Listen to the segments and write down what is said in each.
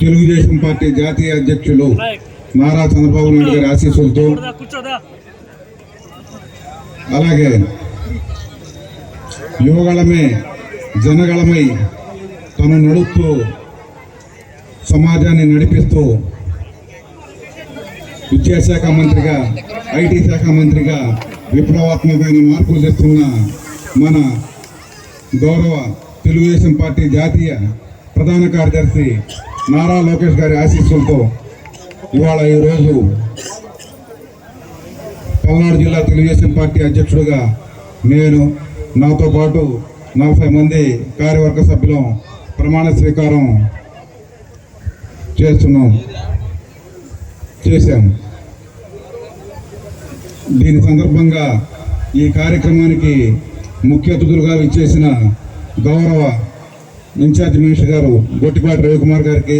Telugu Desam party జాతీయ అధ్యక్షులు నారా చంద్రబాబు నాయుడు గారి ఆశీస్సులతో అలాగే యువగళమే జనగళమై తను నడుపుతూ సమాజాన్ని నడిపిస్తూ విద్యాశాఖ మంత్రిగా ఐటీ శాఖ మంత్రిగా విప్లవాత్మకమైన మార్పులు తెస్తున్న మన గౌరవ తెలుగుదేశం పార్టీ జాతీయ ప్రధాన కార్యదర్శి నారా లోకేష్ గారి ఆశీస్సులతో ఇవాళ ఈరోజు పల్నాడు జిల్లా తెలుగుదేశం పార్టీ అధ్యక్షుడిగా నేను నాతో పాటు నలభై మంది కార్యవర్గ సభ్యులం ప్రమాణ స్వీకారం చేస్తున్నాం చేశాం. దీని సందర్భంగా ఈ కార్యక్రమానికి ముఖ్య అతిథులుగా విచ్చేసిన గౌరవ ఇన్ఛార్జ్ మినిస్టర్ గారు గొట్టిపాటి రవికుమార్ గారికి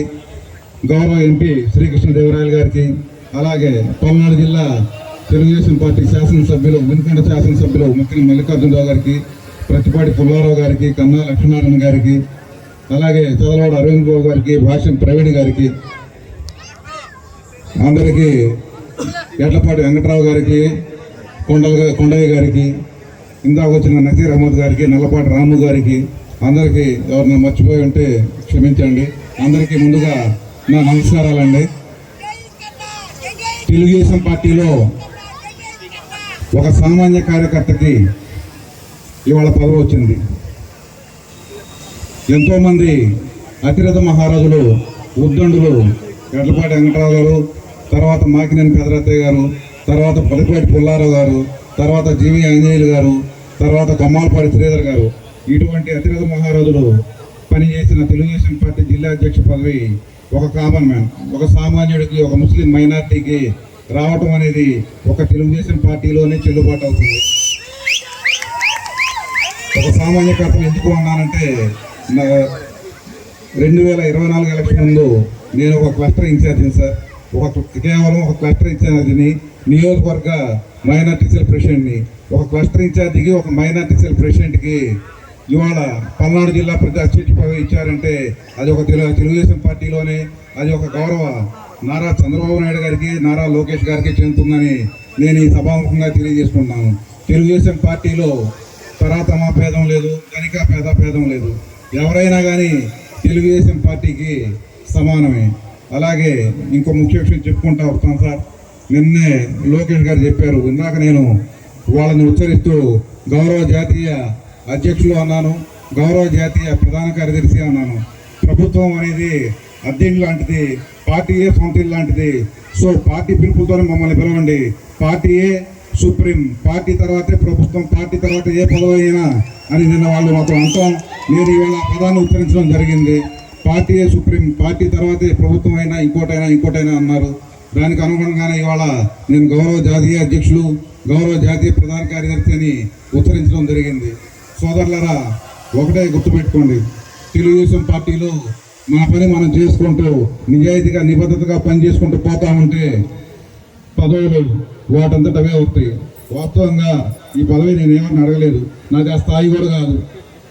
గౌరవ ఎంపీ శ్రీకృష్ణదేవరాయలు గారికి అలాగే పల్నాడు జిల్లా తెలుగుదేశం పార్టీ శాసనసభ్యులు వెనుకొండ శాసనసభ్యులు ముఖ్యంగా మల్లికార్జునరావు గారికి ప్రతిపాటి పుల్లారావు గారికి కన్నా లక్ష్మీనారాయణ గారికి అలాగే చదలవాడ అరవింద్ బాబు గారికి భాష్యం ప్రవీణ్ గారికి అందరికీ ఎడ్లపాటి వెంకట్రావు గారికి కొండల కొండయ్య గారికి ఇందాక వచ్చిన నసీర్ అహ్మద్ గారికి నల్లపాటి రాము గారికి అందరికీ ఎవరిని మర్చిపోయి ఉంటే క్షమించండి. అందరికీ ముందుగా నా నమస్కారాలండి. తెలుగుదేశం పార్టీలో ఒక సామాన్య కార్యకర్తకి ఇవాళ పదవి వచ్చింది. ఎంతోమంది అతిరథ మహారాజులు ఉద్దండులు ఎడ్లపాటి వెంకటరావు గారు తర్వాత మాకినేని పెదరత్తయ్య గారు తర్వాత పదిపాటి పుల్లారావు గారు తర్వాత జీవి ఆంజనేయులు గారు తర్వాత కమ్మాలపాటి శ్రీధర్ గారు ఇటువంటి అతిరథ మహారాజులు పనిచేసిన తెలుగుదేశం పార్టీ జిల్లా అధ్యక్ష పదవి ఒక కామన్ మ్యాన్ ఒక సామాన్యుడికి ఒక ముస్లిం మైనార్టీకి రావటం అనేది ఒక తెలుగుదేశం పార్టీలోనే చెల్లుబాటు అవుతుంది. ఒక సామాన్య కథను ఎందుకు అన్నానంటే నా- రెండు వేల ఇరవై నాలుగు ఎలక్షన్ ముందు నేను ఒక క్లస్టర్ ఇన్ఛార్జిని సార్ ఒక కేవలం ఒక క్లస్టర్ ఇన్ఛార్జిని నియోజకవర్గ మైనార్టీ సెల్ ప్రెసిడెంట్ని ఒక క్లస్టర్ ఇన్ఛార్జికి ఒక మైనార్టీ సెల్ ప్రెసిడెంట్కి ఇవాళ పల్నాడు జిల్లా ప్రతి అధ్యక్ష పదవి ఇచ్చారంటే అది ఒక తెలుగు తెలుగుదేశం పార్టీలోనే అది ఒక గౌరవ నారా చంద్రబాబు నాయుడు గారికి నారా లోకేష్ గారికి చెందుతుందని నేను ఈ సభాముఖంగా తెలియజేసుకుంటున్నాను తెలుగుదేశం పార్టీలో తరాతమ భేదం లేదు కనిక పేద భేదం లేదు. ఎవరైనా కానీ తెలుగుదేశం పార్టీకి సమానమే. అలాగే ఇంకో ముఖ్య విషయం చెప్పుకుంటా వస్తాను సార్. నిన్నే లోకేష్ గారు చెప్పారు ఇందాక నేను వాళ్ళని ఉచ్చరిస్తూ గౌరవ జాతీయ అధ్యక్షులు అన్నాను గౌరవ జాతీయ ప్రధాన కార్యదర్శి అన్నాను. ప్రభుత్వం అనేది అద్దెంటి లాంటిది పార్టీయే సొంత లాంటిది. సో పార్టీ పిలుపులతోనే మమ్మల్ని పిలవండి. పార్టీయే సుప్రీం పార్టీ తర్వాతే ప్రభుత్వం పార్టీ తర్వాత ఏ పదవి అయినా అని నిన్న వాళ్ళు మాత్రం అంటాం. నేను ఇవాళ పదాన్ని ఉచ్చరించడం జరిగింది. పార్టీయే సుప్రీం పార్టీ తర్వాతే ప్రభుత్వం అయినా ఇంకోటైనా ఇంకోటైనా అన్నారు. దానికి అనుగుణంగానే ఇవాళ నేను గౌరవ జాతీయ అధ్యక్షులు గౌరవ జాతీయ ప్రధాన కార్యదర్శి అని ఉచ్చరించడం జరిగింది. సోదరులరా ఒకటే గుర్తుపెట్టుకోండి. తెలుగుదేశం పార్టీలో మన పని మనం చేసుకుంటూ నిజాయితీగా నిబద్ధతగా పని చేసుకుంటూ పోతా ఉంటే పదవులు వాటంతట అవే వస్తాయి. వాస్తవంగా ఈ పదవి నేను ఏమని అడగలేదు. నాది ఆ స్థాయి కూడా కాదు.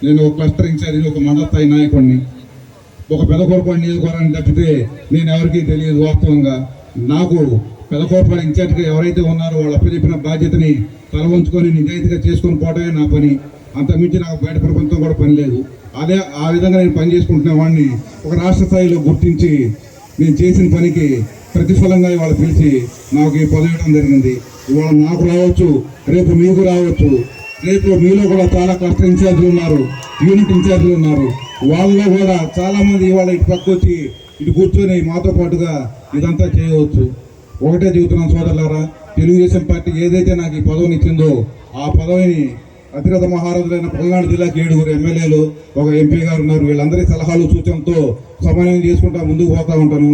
నేను ఒక క్లస్టర్ ఇన్ఛార్జి ఒక మండల స్థాయి నాయకుడిని. ఒక పెదకోరపాడు నియోజకవర్గాన్ని తప్పితే నేను ఎవరికీ తెలియదు వాస్తవంగా. నాకు పెదకోరపాడు ఇన్ఛార్జ్గా ఎవరైతే ఉన్నారో వాళ్ళు అప్పచెప్పిన బాధ్యతని తల ఉంచుకొని నిజాయితీగా చేసుకొని పోవడమే నా పని. అంతకుమించి నాకు బయట ప్రపంచం కూడా పని లేదు. అదే ఆ విధంగా నేను పని చేసుకుంటున్న వాడిని ఒక రాష్ట్ర స్థాయిలో గుర్తించి నేను చేసిన పనికి ప్రతిఫలంగా ఇవాళ పిలిచి నాకు ఈ పదవేయడం జరిగింది. ఇవాళ నాకు రావచ్చు రేపు మీకు రావచ్చు రేపు మీలో కూడా చాలా క్లస్టర్ ఇన్ఛార్జీలు ఉన్నారు యూనిట్ ఇన్ఛార్జీలు ఉన్నారు. వాళ్ళలో కూడా చాలామంది ఇవాళ ఇటు పక్క వచ్చి ఇటు కూర్చొని మాతో పాటుగా ఇదంతా చేయవచ్చు. ఒకటే చెబుతున్నాను సోదరులారా తెలుగుదేశం పార్టీ ఏదైతే నాకు ఈ పదవిని ఇచ్చిందో ఆ పదవిని అతిరథ మహారాజులైన పల్నాడు జిల్లాకి ఏడుగురు ఎమ్మెల్యేలు ఒక ఎంపీ గారు ఉన్నారు. వీళ్ళందరి సలహాలు సూచనలతో సమన్వయం చేసుకుంటా ముందుకు పోతా ఉంటాను.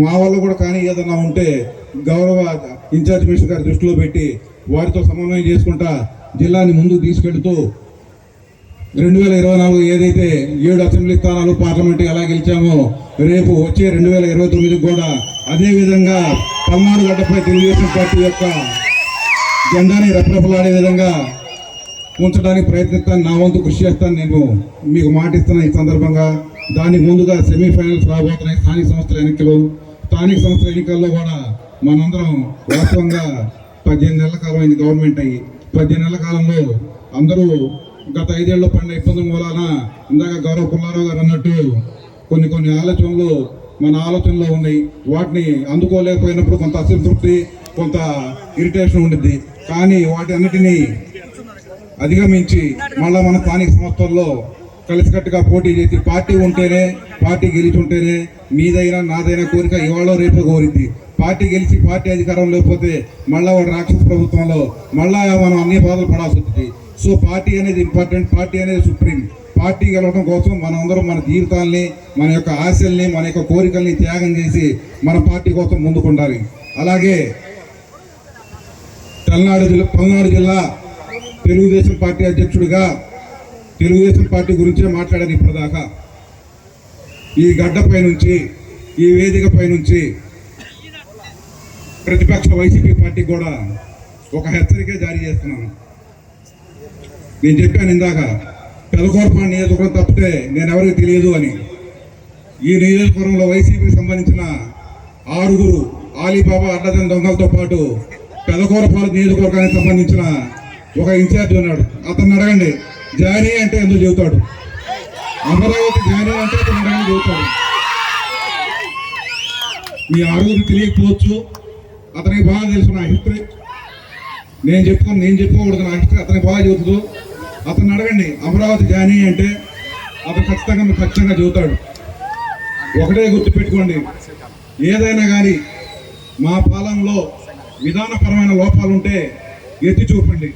మా వల్ల కూడా కానీ ఏదన్నా ఉంటే గౌరవ ఇన్ఛార్జ్ మినిస్టర్ గారి దృష్టిలో పెట్టి వారితో సమన్వయం చేసుకుంటా జిల్లాని ముందుకు తీసుకెళ్తూ రెండు వేల ఇరవై నాలుగు ఏదైతే ఏడు అసెంబ్లీ స్థానాలు పార్లమెంట్ ఎలా గెలిచామో రేపు వచ్చే రెండు వేల ఇరవై తొమ్మిదికి కూడా అదేవిధంగా పల్నాడు గడ్డపై తెలుగుదేశం పార్టీ యొక్క జెండాని రెపరెపలాడే విధంగా ఉంచడానికి ప్రయత్నిస్తాను నా వంతు కృషి చేస్తాను. నేను మీకు మాటిస్తున్న ఈ సందర్భంగా దానికి ముందుగా సెమీఫైనల్స్ రాబోతున్నాయి. స్థానిక సంస్థల ఎన్నికలు. స్థానిక సంస్థల ఎన్నికల్లో కూడా మనందరం వాస్తవంగా పద్దెనిమిది నెలల కాలం అయింది గవర్నమెంట్ అయ్యి పద్దెనిమిది నెలల కాలంలో అందరూ గత ఐదేళ్ళ పడిన ఇబ్బందుల మూలాన ఇందాక గౌరవ పుల్లారావు గారు అన్నట్టు కొన్ని కొన్ని ఆలోచనలు మన ఆలోచనలో ఉన్నాయి. వాటిని అందుకోలేకపోయినప్పుడు కొంత అసంతృప్తి కొంత ఇరిటేషన్ ఉండిద్ది. కానీ వాటి అన్నిటినీ అధిగమించి మళ్ళా మన స్థానిక సంస్థల్లో కలిసికట్టుగా పోటీ చేసి పార్టీ ఉంటేనే పార్టీ గెలిచి ఉంటేనే మీదైనా నాదైనా కోరిక ఇవాళ రేపు కోరిద్ది పార్టీ గెలిచి పార్టీ అధికారం లేకపోతే మళ్ళా వాడు రాక్షస ప్రభుత్వంలో మళ్ళా మనం అన్ని బాధలు పడాల్సి వస్తుంది. సో పార్టీ అనేది ఇంపార్టెంట్ పార్టీ అనేది సుప్రీం. పార్టీ గెలవడం కోసం మనం అందరం మన జీవితాల్ని మన యొక్క ఆశల్ని మన యొక్క కోరికల్ని త్యాగం చేసి మన పార్టీ కోసం ముందుకుండాలి. అలాగే పల్నాడు జిల్లా పల్నాడు జిల్లా తెలుగుదేశం పార్టీ అధ్యక్షుడిగా తెలుగుదేశం పార్టీ గురించే మాట్లాడాను ఇప్పటిదాకా. ఈ గడ్డపై నుంచి ఈ వేదికపై నుంచి ప్రతిపక్ష వైసీపీ పార్టీ కూడా ఒక హెచ్చరిక జారీ చేస్తున్నాను. నేను చెప్పాను ఇందాక పెదకోరపాడు నియోజకవర్గం తప్పితే నేను ఎవరికి తెలియదు అని. ఈ నియోజకవర్గంలో వైసీపీకి సంబంధించిన ఆరుగురు ఆలీబాబా అడ్డదని దొంగలతో పాటు పెదకూరపాడు నియోజకవర్గానికి సంబంధించిన ఒక ఇన్ఛార్జ్ ఉన్నాడు. అతన్ని అడగండి జానీ అంటే ఎందుకు చెబుతాడు? అమరావతి జానీ అంటే అతను అడగని చెబుతాడు. మీ ఆరుగురు తెలియకపోవచ్చు. అతనికి బాగా తెలుసు నా హిస్టరీ. నేను చెప్పుకో నేను చెప్పుకోకూడదు నా హిస్టరీ అతనికి బాగా చెబుతుంది. అతను అడగండి అమరావతి జానీ అంటే అతను ఖచ్చితంగా మీకు ఖచ్చితంగా చెబుతాడు. ఒకటే గుర్తుపెట్టుకోండి ఏదైనా కానీ మా పాలనలో విధానపరమైన లోపాలుంటే ఎత్తి చూపండి.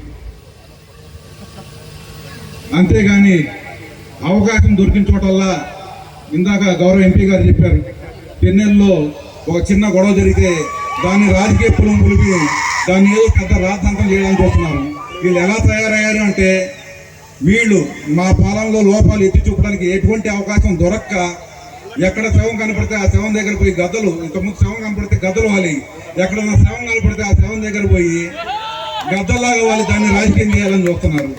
అంతేగాని అవకాశం దొరికిన చోటల్లా ఇందాక గౌరవ ఎంపీ గారు చెప్పారు చెన్నెల్లో ఒక చిన్న గొడవ జరిగితే దాన్ని రాజకీయ పులం పులిపి దాన్ని ఏదో పెద్ద రాద్ధాంతం చేయడానికి వస్తున్నారు వీళ్ళు ఎలా తయారయ్యారు అంటే వీళ్ళు మా పాలనలో లోపాలు ఎత్తి చూపడానికి ఎటువంటి అవకాశం దొరక్క ఎక్కడ శవం కనపడితే ఆ శవం దగ్గర పోయి గద్దలు ఇంతకుముందు శవం కనపడితే గద్దలు వాలి ఎక్కడ శవం కనపడితే ఆ శవం దగ్గర పోయి గద్దలాగా వాళ్ళు దాన్ని రాజకీయం చేయాలని చూస్తున్నారు.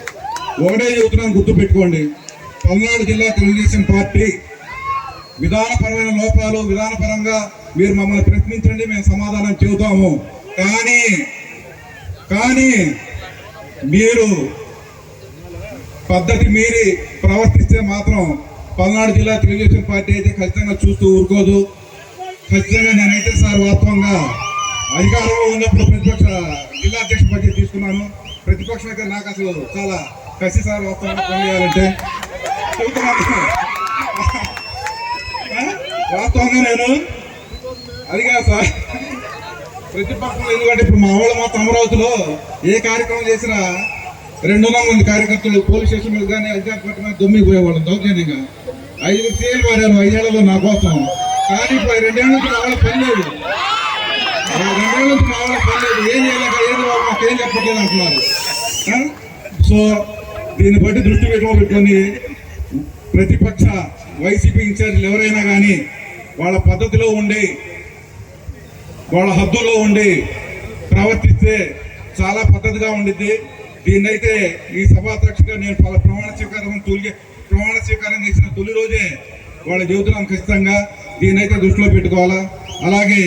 ఒకటే చెబుతున్నాను గుర్తుపెట్టుకోండి. పల్నాడు జిల్లా తెలుగుదేశం పార్టీ విధానపరమైన లోపాలు విధానపరంగా మీరు మమ్మల్ని ప్రశ్నించండి మేము సమాధానం చెబుతాము. కానీ కానీ మీరు పద్ధతి మీరి ప్రవర్తిస్తే మాత్రం పల్నాడు జిల్లా తెలుగుదేశం పార్టీ అయితే ఖచ్చితంగా చూస్తూ ఊరుకోదు. ఖచ్చితంగా నేనైతే సార్ వాస్తవంగా అధికారంలో ఉన్నప్పుడు ప్రతిపక్ష జిల్లా అధ్యక్ష పదవి తీసుకున్నాను. ప్రతిపక్షం అయితే నాకు అసలు చాలా కసి సార్ వాస్తవంగా పనిచేయాలంటే చెబుతున్నాను వాస్తవంగా నేను అది కాదు సార్. ప్రతిపక్షం ఎందుకంటే ఇప్పుడు మా వాళ్ళు మాత్రం అమరావతిలో ఏ కార్యక్రమం చేసినా రెండు వందల మంది కార్యకర్తలు పోలీస్ స్టేషన్ మీద కానీ అధికార పార్టీ దొమ్మికి పోయేవాళ్ళం దౌర్జన్యంగా. ఐదు సీఎల్ మారారు ఐదేళ్ళలో నా కోసం. కానీ ఇప్పుడు రెండేళ్ళకి నుంచి మా పని లేదు. రెండేళ్ళకి నుంచి పని లేదు. ఏం చేయలేక ఏది మాకేం చెప్పట్లేదు అంటున్నారు. సో దీన్ని బట్టి దృష్టి పెట్టుకో పెట్టుకొని ప్రతిపక్ష వైసీపీ ఇన్ఛార్జీలు ఎవరైనా కానీ వాళ్ళ పద్ధతిలో ఉండి వాళ్ళ హద్దుల్లో ఉండి ప్రవర్తిస్తే చాలా పద్ధతిగా ఉండిద్ది. దీన్నైతే ఈ సభాధ్యక్షుగా నేను పల ప్రమాణ స్వీకారం తొలి ప్రమాణ స్వీకారం చేసిన తొలి రోజే వాళ్ళ జీవితం ఖచ్చితంగా దీన్నైతే దృష్టిలో పెట్టుకోవాలా. అలాగే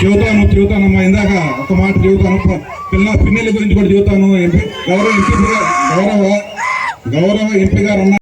చెబుతాను చెబుతానమ్మా ఇందాక ఒక మాట చెబుతాను పిల్ల పిన్నెల గురించి కూడా చెబుతాను ఎంపీ గౌరవ ఎంపీ గారు గౌరవ గౌరవ ఎంపీ గారు